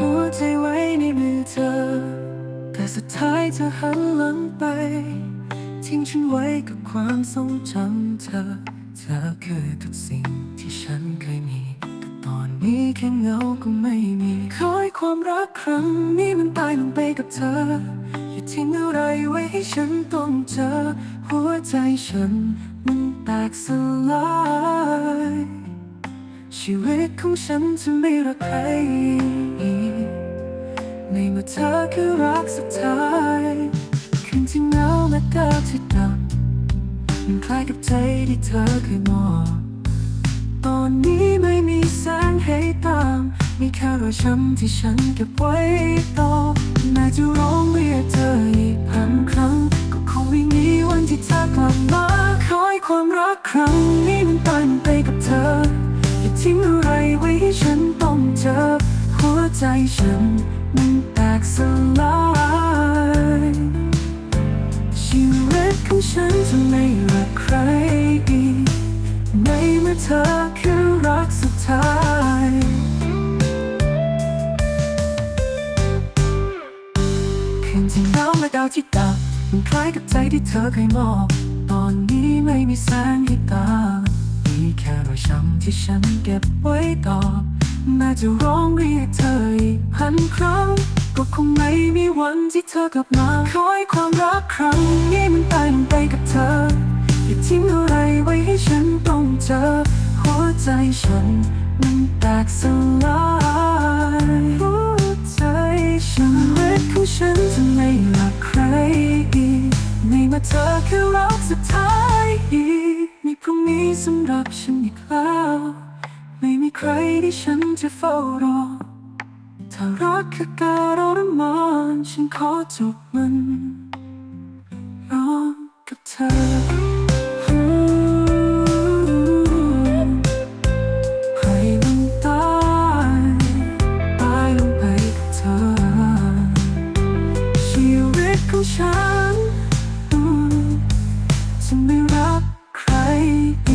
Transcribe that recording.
หัวใจไว้ในมือเธอ แต่สุดท้ายเธอหันหลังไป ทิ้งฉันไว้กับความทรงจำเธอ เธอคือทุกสิ่งที่ฉันเคยมีแต่ตอนนี้แค่เงาก็ไม่มีขอให้ความรักครั้งนี้มันตายลงไปกับเธอ อย่าทิ้งอะไรไว้ให้ฉันต้องเจอ หัวใจฉันมันแตกสลาย ชีวิตของฉันจะไม่รักใครในเมื่อเธอคือรักสุดท้ายคืนที่เหงาและดาวที่ดับมันคล้ายกับใจที่เธอเคยมอบตอนนี้ไม่มีแสงให้ตาม มีแค่รอยช้ำที่ฉันเก็บไว้ต่อแม้จะร้องเรียกเธออีกพันครั้ง ก็คงไม่มีวันที่เธอกลับมาขอให้ความรักครั้งนี้มัน ทิ้งอะไรไว้ให้ฉันต้องเจอ หัวใจฉันมันแตกสลายชีวิตของฉันจะไม่รักใครอีกในเมื่อเธอคือรักสุดท้ายคืนที่หงาและดาวที่ดับมันคล้ายกับใจที่เธอเคยมอบ ตอนนี้ไม่มีแสงให้ตา แค่รอยช้ำที่ฉันเก็บไว้ต่อแม้จะร้องเรียกเธออีกพันครั้ง ก็คงไม่มีวันที่เธอกลับมาขอให้ความรักครั้งนี้มันตายลงไปกับเธอ อย่าทิ้งอะไรไว้ให้ฉันต้องเจอ หัวใจฉันมันแตกสลายหัวใจฉันเล็กของฉันจะไม่รักใครอีกในเมื่อเธอคือรักสุดท้ายอีก นี้สำหรับฉันอีกแล้ว ไม่มีใครที่ฉันจะเฝ้ารอ ถ้ารักคือการรมานฉันขอจบมันร้องกับเธอของฉันจะไม่ way